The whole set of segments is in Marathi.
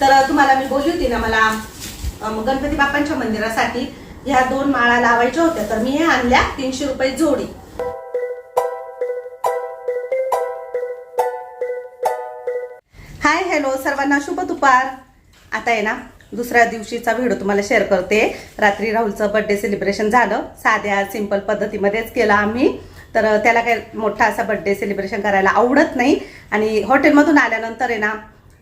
तर तुम्हाला मी बोलली होती ना मला गणपती बाप्पांच्या मंदिरासाठी ह्या दोन माळा लावायच्या होत्या. तर मी हे आणल्या तीनशे रुपये जोडी. हाय हॅलो सर्वांना शुभ दुपार. आता आहे ना दुसऱ्या दिवशीचा व्हिडिओ तुम्हाला शेअर करते. रात्री राहुलचं बर्थडे सेलिब्रेशन झालं. साध्या सिंपल पद्धतीमध्येच केलं आम्ही. तर त्याला काही मोठा असा बर्थडे सेलिब्रेशन करायला आवडत नाही. आणि हॉटेलमधून आल्यानंतर आहे ना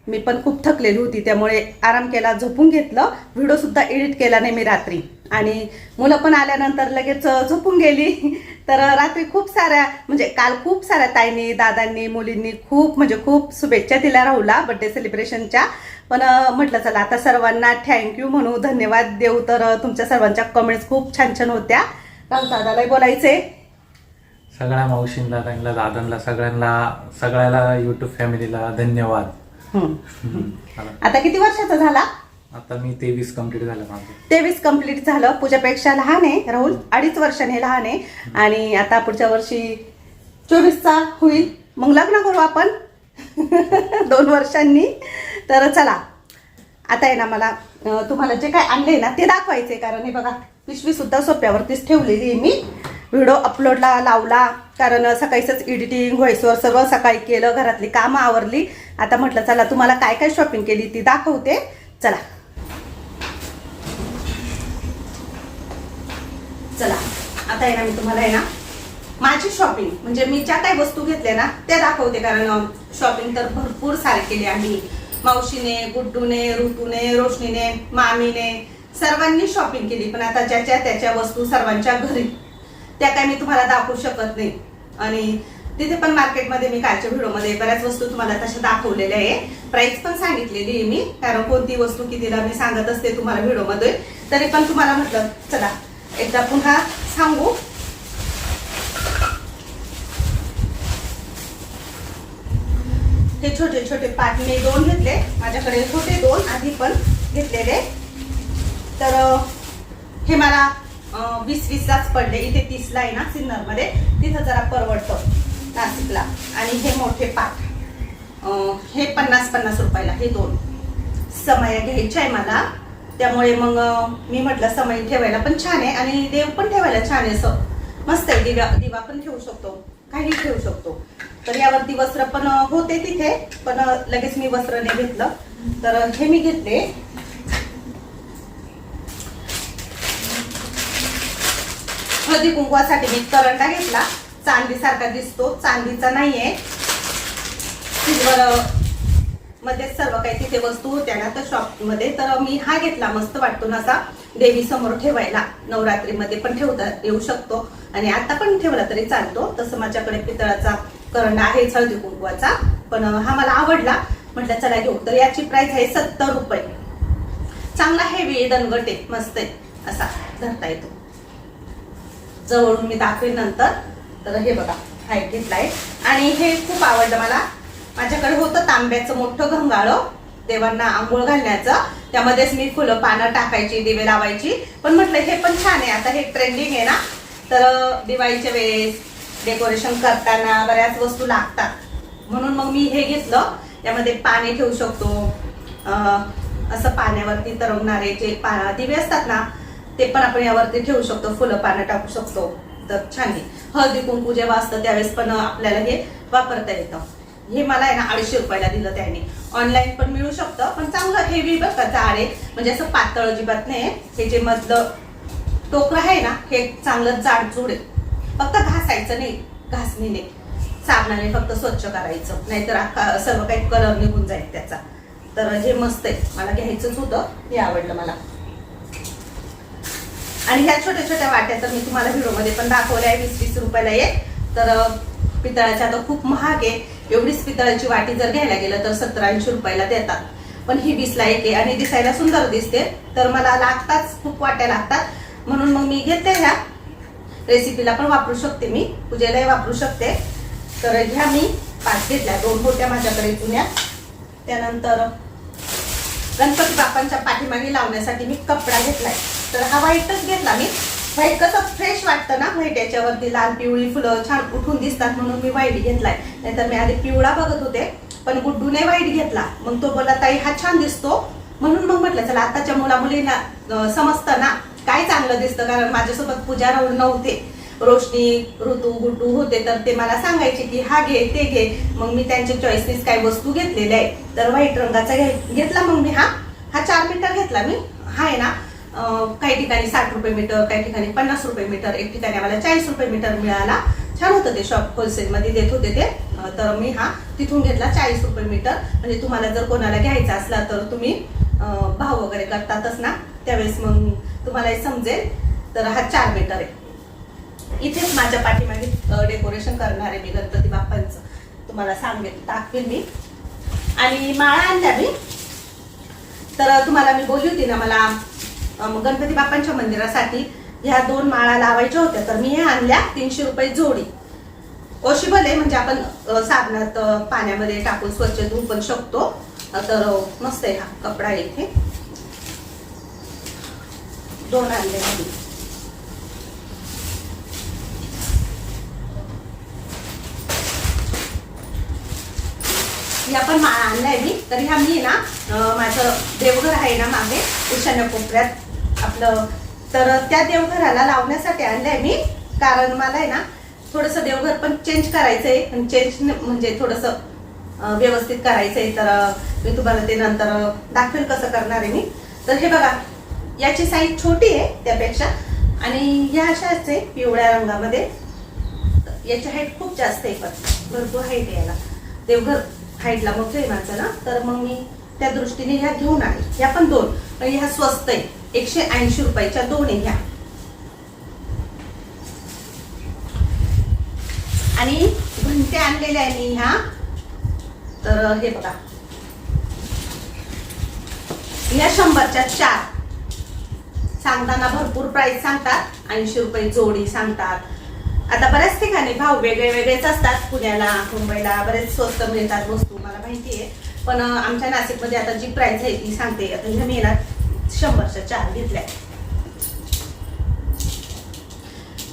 मी पण खूप थकलेली होती त्यामुळे आराम केला झोपून घेतलं. व्हिडिओ सुद्धा एडिट केला नाही मी रात्री. आणि मुलं पण आल्यानंतर लगेच झोपून गेली. तर रात्री खूप साऱ्या म्हणजे काल खूप साऱ्या ताईंनी दादांनी मुलींनी खूप म्हणजे खूप शुभेच्छा दिल्या राहुला बड्डे सेलिब्रेशनच्या पण म्हटलं चला आता सर्वांना थँक्यू म्हणू धन्यवाद देऊ. तर तुमच्या सर्वांच्या कमेंट्स खूप छान छान होत्या. राहुल दादालाही बोलायचे. सगळ्या मावशींना त्यांना दादांना सगळ्यांना सगळ्याला युट्यूब फॅमिलीला धन्यवाद. आता किती वर्षाचा झाला? आता मी तेवीस कंप्लीट झालं माझं. तेवीस कंप्लीट झालं. पूजापेक्षा लहान आहे राहुल. अडीच वर्षाने लहान आहे. आणि आता पुढच्या वर्षी चोवीसचा होईल. मग लग्न करू आपण. दोन वर्षांनी. तर चला. आता आहे ना मला तुम्हाला जे काय आणले ना ते दाखवायचे कारण हे बघा पिशवी सुद्धा सोप्यावरतीच ठेवलेली आहे मी. व्हिडिओ अपलोडला लावला. कारण सकाळीच एडिटिंग व्हॉइसवर सर्व सकाळी केलं घरातली कामं आवरली. आता म्हटलं चला तुम्हाला काय काय शॉपिंग केली ती दाखवते. चला. चला. आता आहे ना मी तुम्हाला आहे ना माझी शॉपिंग म्हणजे मी ज्या काही वस्तू घेतल्या ना त्या दाखवते कारण शॉपिंग तर भरपूर सारे केली आम्ही. मावशीने गुड्डूने ऋतूने रोशनीने मामीने सर्वांनी शॉपिंग केली. पण आता ज्याच्या त्याच्या वस्तू सर्वांच्या घरी त्या काय मी तुम्हाला दाखवू शकत नाही. आणि तिथे पण मार्केटमध्ये मी कालच्या व्हिडिओमध्ये बऱ्याच वस्तू तुम्हाला तशा दाखवलेल्या आहे. प्राइस पण सांगितलेली आहे मी कारण कोणती वस्तू कितीला मी सांगत असते तुम्हाला व्हिडिओमध्ये तरी पण तुम्हाला म्हटलं चला एकदा पुन्हा सांगू. हे छोटे छोटे पाच मी दोन घेतले. माझ्याकडे होते दोन आधी पण घेतलेले. तर हे मला वीस वीसलाच पडले. इथे तीसला आहे ना सिन्नरमध्ये. तिथं जरा परवडतं नाशिकला. आणि हे मोठे पाठ. हे पन्नास पन्नास रुपयाला हे दोन. समय घ्यायचे आहे मला. त्यामुळे मग मी म्हटलं समय ठेवायला पण छान आहे आणि देव पण ठेवायला छान आहे असं. मस्त आहे दिवा दिवा पण ठेवू शकतो. काही ठेवू शकतो. तर यावरती वस्त्र पण होते तिथे. पण लगेच मी वस्त्र नाही घेतलं. तर हे मी घेतले. हळदी कुंकवासाठी मी करंटा घेतला चांदीसारखा दिसतो चांदीचा नाहीये. सिल्वर मध्ये सर्व काही तिथे वस्तू होत्या ना तर शॉपमध्ये तर मी हा घेतला मस्त वाटतो ना असा देवी समोर ठेवायला. नवरात्रीमध्ये पण ठेवता येऊ शकतो. आणि आता पण ठेवला तरी चालतो. तसं माझ्याकडे पितळाचा करंडा आहे हळदी कुंकवाचा. पण हा मला आवडला. म्हटलं चला घेऊ. तर याची प्राइस आहे सत्तर रुपये. चांगला हेवी दणगट आहे मस्त आहे असा धरता येतो. जवळून मी दाखवेन नंतर. तर हे बघा हा एक घेतलाय आणि हे खूप आवडलं मला. माझ्याकडे होतं तांब्याचं मोठं घंगाळं. देवांना आंघोळ घालण्याचं. त्यामध्येच मी फुलं पानं टाकायची दिवे लावायची. पण म्हटलं हे पण छान आहे. आता हे ट्रेंडिंग आहे ना. तर दिवाळीच्या वेळेस डेकोरेशन करताना बऱ्याच वस्तू लागतात. म्हणून मग मी हे घेतलं. त्यामध्ये पाणी ठेवू शकतो. असं पाण्यावरती तरंगणारे जे पा दिवे असतात ना ते पण आपण यावरती ठेवू शकतो फुलं पानं टाकू शकतो. तर छान आहे. हळदी कुंकू जेव्हा असतं त्यावेळेस पण आपल्याला हे वापरता येतं. हे मला आहे ना अडीचशे रुपयाला दिलं त्याने. ऑनलाईन पण मिळू शकतं पण चांगलं हेवी बघ का जाड आहे. म्हणजे असं पातळ अजिबात नाही हे जे मधलं टोकरं आहे ना हे चांगलं जाडजूड आहे. फक्त घासायचं नाही घासणीने साबणाने फक्त स्वच्छ करायचं. नाहीतर सर्व काही कलर निघून जाईल त्याचा. तर हे मस्त आहे. मला घ्यायचंच होतं. हे आवडलं मला. आणि ह्या छोट्या छोट्या वाट्या तर मी तुम्हाला व्हिडिओमध्ये पण दाखवल्या आहे वीस वीस रुपयाला एक. तर पितळाच्या आता खूप महाग आहे. एवढीच पितळाची वाटी जर घ्यायला गेलं तर सतराऐंशी ऐंशी रुपयाला देतात. पण ही वीसला एक आहे आणि दिसायला सुंदर दिसते. तर मला लागताच खूप वाट्या लागतात. म्हणून मग मी घेते ह्या. रेसिपीला पण वापरू शकते मी. पूजेलाही वापरू शकते. तर ह्या मी पाच घेतल्या. दोन होत्या माझ्याकडे जुन्या त्यानंतर गणपती बाप्पांच्या पाठीमागे लावण्यासाठी मी कपडा घेतलाय. तर हा व्हाईटच घेतला मी. व्हाईट कसं फ्रेश वाटतं ना व्हाईट याच्यावरती लाल पिवळी फुलं छान उठून दिसतात म्हणून मी व्हाईट घेतलाय. नाहीतर मी आधी पिवळा बघत होते पण गुड्डूने वाईट घेतला. मग तो बोला ताई हा छान दिसतो. म्हणून मग म्हटलं चला आताच्या मुला मुलींना समजतं ना काय चांगलं दिसतं कारण माझ्यासोबत पूजा राहून नव्हते. रोशनी ऋतू गुड्डू होते तर ते मला सांगायचे की हा घे ते घे. मग मी त्यांच्या चॉईसनीच काय वस्तू घेतलेल्या आहे तर व्हाईट रंगाचा घे- घेतला मग मी हा. हा चार मीटर घेतला मी. हा आहे ना काही ठिकाणी साठ रुपये मीटर काही ठिकाणी पन्नास रुपये मीटर एक ठिकाणी आम्हाला चाळीस रुपये मीटर मिळाला. छान होतं ते शॉप होलसेलमध्ये देत होते ते. तर मी हा तिथून घेतला चाळीस रुपये मीटर. म्हणजे तुम्हाला जर कोणाला घ्यायचा असला तर तुम्ही भाव वगैरे करतातच ना. त्यावेळेस मग तुम्हाला हे समजेल. तर हा चार मीटर आहे. इथेच माझ्या पाठीमागे डेकोरेशन करणार आहे मी गणपती बाप्पांचं. तुम्हाला सांगेल दाखवेल मी. आणि माळा आणल्या मी. तर तुम्हाला मी बोलली होती ना मला गणपती बाप्पांच्या मंदिरासाठी ह्या दोन माळा लावायच्या होत्या. तर मी हे आणल्या तीनशे रुपये जोडी. वॉशेबल आहे म्हणजे आपण साबणात पाण्यामध्ये टाकून स्वच्छ धुवू पण शकतो. तर मस्त आहे हा कपडा इथे. दोन आणले या पण माळा आणलाय मी. तर ह्या मी ना माझं देवघर आहे ना मागे ईशान्य कोपऱ्यात. आपलं तर त्या देवघराला लावण्यासाठी आणलंय मी. कारण मला आहे ना थोडस देवघर पण चेंज करायचंय. चेंज म्हणजे थोडस व्यवस्थित करायचंय. तर मी तुम्हाला ते नंतर दाखवेल कसं करणार आहे मी. तर हे बघा याची साईज छोटी आहे त्यापेक्षा. आणि ह्या अशाच आहे पिवळ्या रंगामध्ये. याची हाईट खूप जास्त आहे पण. भरपूर हाईट आहे याला. देवघर हाईटला मोठं आहे माझं ना तर मग मी त्या दृष्टीने ह्या घेऊन आले ह्या पण दोन. पण ह्या स्वस्त आहे. एकशे ऐंशी रुपयाच्या दोन घ्या. ह्या आणि घंटे आणलेल्या आहे मी ह्या. तर हे बघा. ह्या शंभरच्या चार. सांगताना भरपूर प्राइस सांगतात. ऐंशी रुपये जोडी सांगतात. आता बऱ्याच ठिकाणी भाव वेगळे वेगळेच असतात. पुण्याला मुंबईला बरेच स्वस्त मिळतात वस्तू मला माहिती आहे पण आमच्या नाशिकमध्ये आता जी प्राइस आहे ती सांगते. आता ह्या मी शंभरच्या चार घेतल्या.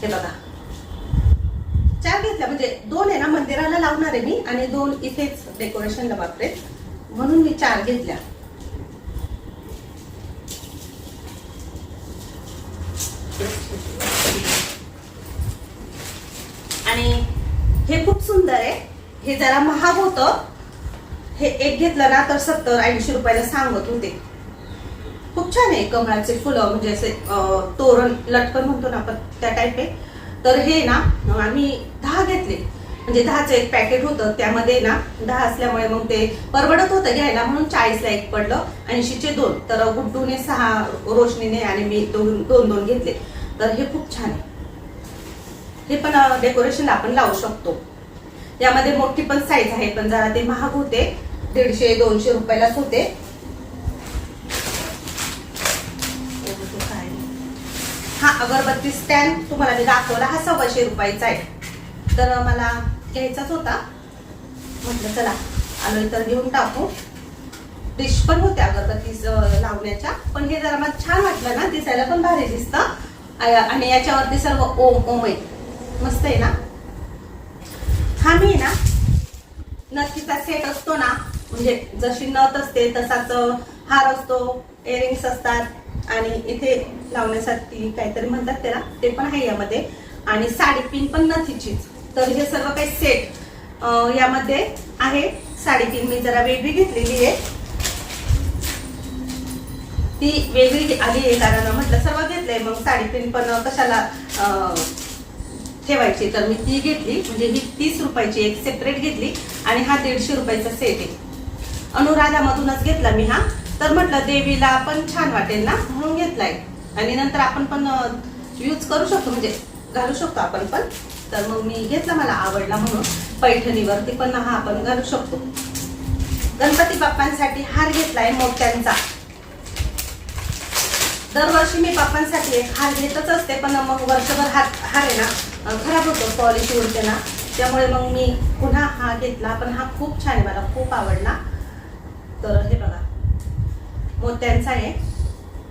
हे बघा. चार घेतल्या म्हणजे दोन आहे ना मंदिराला लावणार आहे मी आणि दोन इथेच डेकोरेशनला वापरेल म्हणून मी चार घेतल्या. आणि हे खूप सुंदर आहे. हे जरा महाग होतं. हे एक घेतलं ना तर सत्तर ऐंशी रुपयाला सांगत होते. खूप छान आहे कमळाचे फुलं म्हणजे असे तोरण लटकन म्हणतो ना आपण त्या टाईप आहे. तर हे ना आम्ही दहा घेतले. म्हणजे दहाचं एक पॅकेट होतं त्यामध्ये ना दहा असल्यामुळे मग ते परवडत होतं घ्यायला म्हणून चाळीसला एक पडलं ऐंशीचे दोन. तर गुड्डूने सहा रोशनीने आणि मी दोन दोन दोन घेतले. तर हे खूप छान आहे. हे पण डेकोरेशन आपण लावू शकतो. यामध्ये मोठी पण साईज आहे पण जरा ते महाग होते. दीडशे दोनशे रुपयालाच होते हा अगरबत्ती स्टँड तुम्हाला मी दाखवला हा सव्वाशे रुपयाचा आहे. तर मला घ्यायचाच होता. म्हटलं चला आलो तर घेऊन टाकू. डिश पण होत्या अगरबत्ती लावण्याच्या. पण हे जरा मला छान वाटलं ना दिसायला पण भारी दिसतं. आणि याच्यावरती सर्व ओम ओम आहे. मस्त आहे ना? हा मी ना नथीचा सेट असतो ना म्हणजे जशी नथ असते तसाच हार असतो इयरिंग्स असतात. आणि इथे लावण्यासाठी काहीतरी म्हणतात त्याला ते पण आहे यामध्ये. आणि साडी पिन पण नथीचीच. तर हे सर्व काही सेट यामध्ये आहे साडी पिन. मी जरा वेगळी घेतलेली आहे. ती वेगळी आली आहे कारण म्हटलं सर्व घेतलंय मग साडी पिन पण कशाला ठेवायची? तर मी ती घेतली. म्हणजे ही तीस रुपयाची एक सेपरेट घेतली. आणि हा दीडशे रुपयाचा सेट आहे. अनुराधामधूनच घेतला मी हा. तर म्हटलं देवीला पण छान वाटेल ना? म्हणून घेतलाय. आणि नंतर आपण पण यूज करू शकतो म्हणजे घालू शकतो आपण पण. तर मग मी घेतला मला आवडला म्हणून. पैठणीवरती पण हा आपण घालू शकतो. गणपती बाप्पांसाठी हार घेतलाय मोत्यांचा. दरवर्षी मी बाप्पांसाठी एक हार घेतच असते पण मग वर्षभर हार हार आहे ना खराब होतो पॉलिश उरते ना त्यामुळे मग मी पुन्हा हा घेतला पण हा खूप छान आहे मला खूप आवडला. तर हे बघा. मोत्यांचा आहे.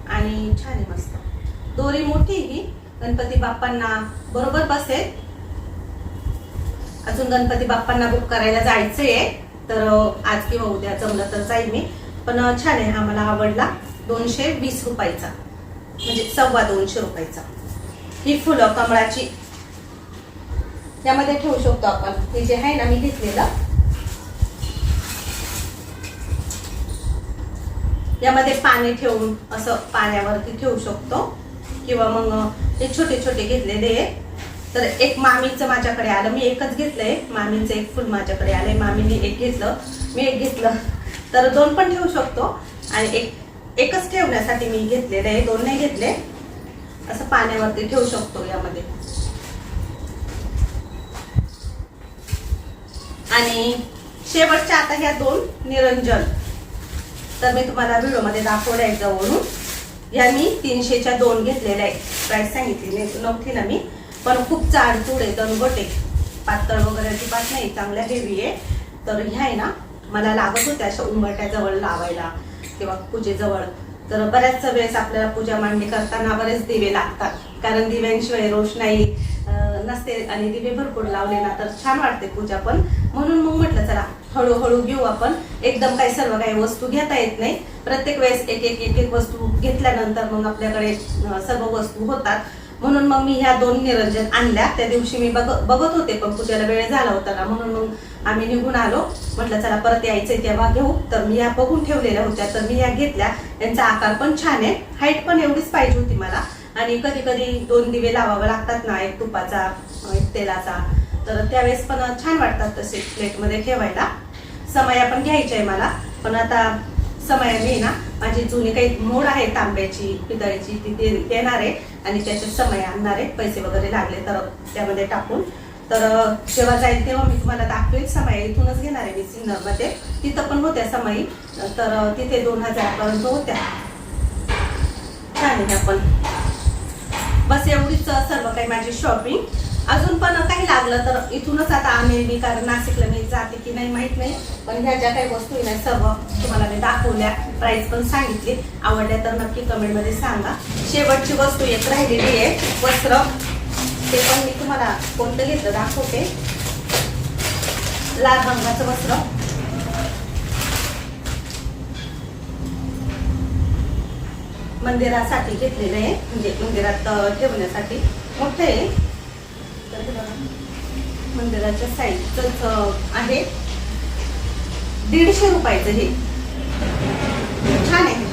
आणि छान आहे मस्त. दोरी मोठी ही. गणपती बाप्पांना बरोबर बसेल. अजून गणपती बाप्पांना बुक करायला जायचं आहे तर आज किंवा उद्या जमलं तर जाईल मी. पण छान आहे. हा मला आवडला. दोनशे वीस रुपयाचा. म्हणजे सव्वा दोनशे रुपयाचा. ही फुलं कमळाची. यामध्ये ठेवू शकतो आपण. हे जे आहे ना मी घेतलेलं. यामध्ये पाणी ठेवून असं पाण्यावरती ठेवू शकतो. किंवा मग हे छोटे छोटे घेतलेले आहे. तर एक मामीचं माझ्याकडे आलं. मी एकच घेतलंय. मामीचं एक फुल माझ्याकडे आलंय. मामीने एक घेतलं. मी एक घेतलं. तर दोन पण ठेवू शकतो. आणि एक एकच ठेवण्यासाठी मी घेतलेलं आहे. दोन नाही घेतले. असं पाण्यावरती ठेवू शकतो यामध्ये. आणि शेवटच्या आता ह्या दोन निरंजन. तर मी तुम्हाला व्हिडिओमध्ये दाखवलं आहे जवळून. या मी तीनशेच्या दोन घेतलेल्या आहेत. प्राईस सांगितली नाही नव्हती ना मी. पण खूप जाडजूड आहे दणगट आहे. पातळ वगैरे अजिबात नाही चांगल्या हेवी आहे. तर ह्या आहे ना मला लागत होत्या अशा उंबरट्याजवळ लावायला किंवा पूजेजवळ. तर बऱ्याच वेळेस आपल्याला पूजा मांडणी करताना बरेच दिवे लागतात. कारण दिव्यांशिवाय रोषणाई नसते आणि दिवे भरपूर लावले ना तर छान वाटते पूजा पण. म्हणून मग म्हटलं चला हळूहळू घेऊ आपण. एकदम काही सर्व काही वस्तू घेता येत नाही. प्रत्येक वेळेस एक एक एक एक वस्तू घेतल्यानंतर मग आपल्याकडे सर्व वस्तू होतात. म्हणून मग मी ह्या दोन निरंजन आणल्या. त्या दिवशी मी बघ बघत होते पण पूजेला वेळ झाला होता ना. म्हणून मग आम्ही निघून आलो. म्हटलं चला परत यायचंय तेव्हा घेऊ. तर मी या बघून ठेवलेल्या होत्या. तर मी या घेतल्या. यांचा आकार पण छान आहे. हाईट पण एवढीच पाहिजे होती मला. आणि कधी कधी दोन दिवे लावावे लागतात ना एक तुपाचा एक तेलाचा. तर त्यावेळेस पण छान वाटतात तसे प्लेटमध्ये ठेवायला. समया पण घ्यायची आहे मला. पण आता समयाने ना माझी जुनी काही मोड आहे तांब्याची पितळेची ती दे- देणार आहे. आणि त्याचे समय आणणार आहे. पैसे वगैरे लागले तर त्यामध्ये टाकून. तर जेव्हा जाईल तेव्हा मी तुम्हाला दाखवेल. समय इथूनच घेणार आहे मी सिन्नरमध्ये. तिथं पण होत्या समाई. तर तिथे दोन हजारपर्यंत होत्या. छान आहे आपण बस एवढीच सर्व काही माझी शॉपिंग अजून पण काही लागलं तर इथूनच आता आणेल मी कारण नाशिकला मी जाते की नाही माहीत नाही. पण ह्या ज्या काही वस्तू नाही सर्व तुम्हाला मी दाखवल्या प्राईस पण सांगितली. आवडल्या तर नक्की कमेंटमध्ये सांगा. शेवटची वस्तू एक राहिलेली आहे वस्त्र. ते पण मी तुम्हाला कोणतं घेतलं दाखवते. लाल रंगाचं वस्त्र. मंदिरासाठी घेतलेलं आहे म्हणजे मंदिरात ठेवण्यासाठी. मोठं आहे. मंदिराच्या साईडच आहे. दीडशे रुपयाचं हे. छान आहे.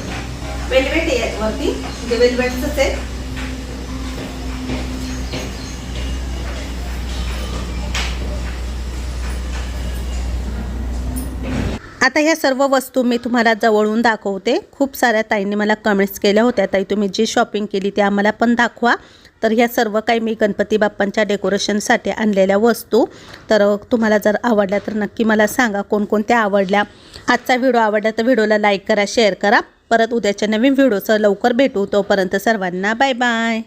वेलवेट आहे याच्यावरती म्हणजे वेलवेटच आहे. आता ह्या सर्व वस्तू मी तुम्हाला जवळून दाखवते. खूप साऱ्या ताईंनी मला कमेंट्स केल्या होत्या. ताई तुम्ही जी शॉपिंग केली ती आम्हाला पण दाखवा. तर ह्या सर्व काही मी गणपती बाप्पांच्या डेकोरेशनसाठी आणलेल्या वस्तू. तर तुम्हाला जर आवडल्या तर नक्की मला सांगा कोणकोणत्या आवडल्या. आजचा व्हिडिओ आवडला तर व्हिडिओला लाईक करा शेअर करा. परत उद्याच्या नवीन व्हिडिओचं लवकर भेटू. तोपर्यंत सर्वांना बाय बाय